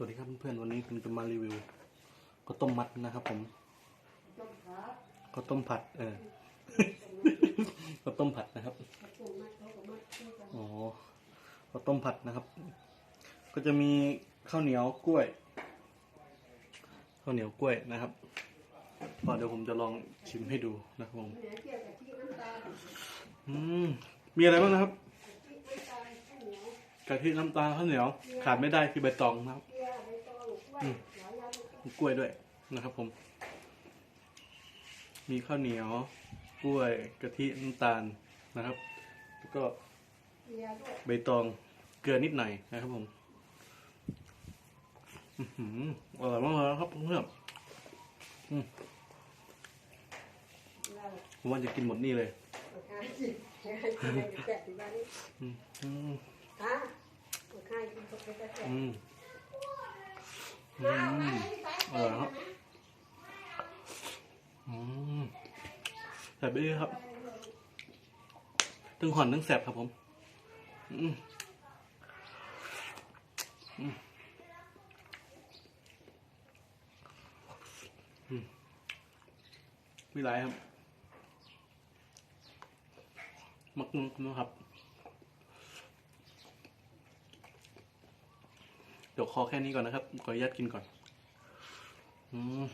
สวัสดีครับเพื่อนๆวันนี้ผมจะมารีวิวข้าวต้มมัดนะครับ ผมข้าวต้มผัด เออข้าวต้มผัดนะครับอ๋อข้าวต้มผัดนะครับ ก็จะมีข้าวเหนียวกล้วยข้าวเหนียวกล้วยนะครับก็เดี๋ยวผมจะลองชิมให้ดูนะครับผมอืมมีอะไรบ้างนะครับกะทิน้ำตาลข้าวเหนียว ขาดไม่ได้คือใบตองนะครับ มมีกล้วยด้วยนะครับผม มีข้าวเหนียว กล้วยกะทิน้ำตาลนะครับ แล้วก็ใบตองเกลือนิดหน่อยนะครับผมอื้อหืออร่อยมากเลยครับเพื่อนๆอืมผมว่าจะกินหมดนี่เลยอืม อืมอืมอืมอร่อยครับอืมแสบไปเลยครับตึงห่อนตึงแสบครับผม อืมอืมอืมมีหลายครับ มักนะครับ เดี๋ยวคอแค่นี้ก่อนนะครับ ขออนุญาตกินก่อน อืม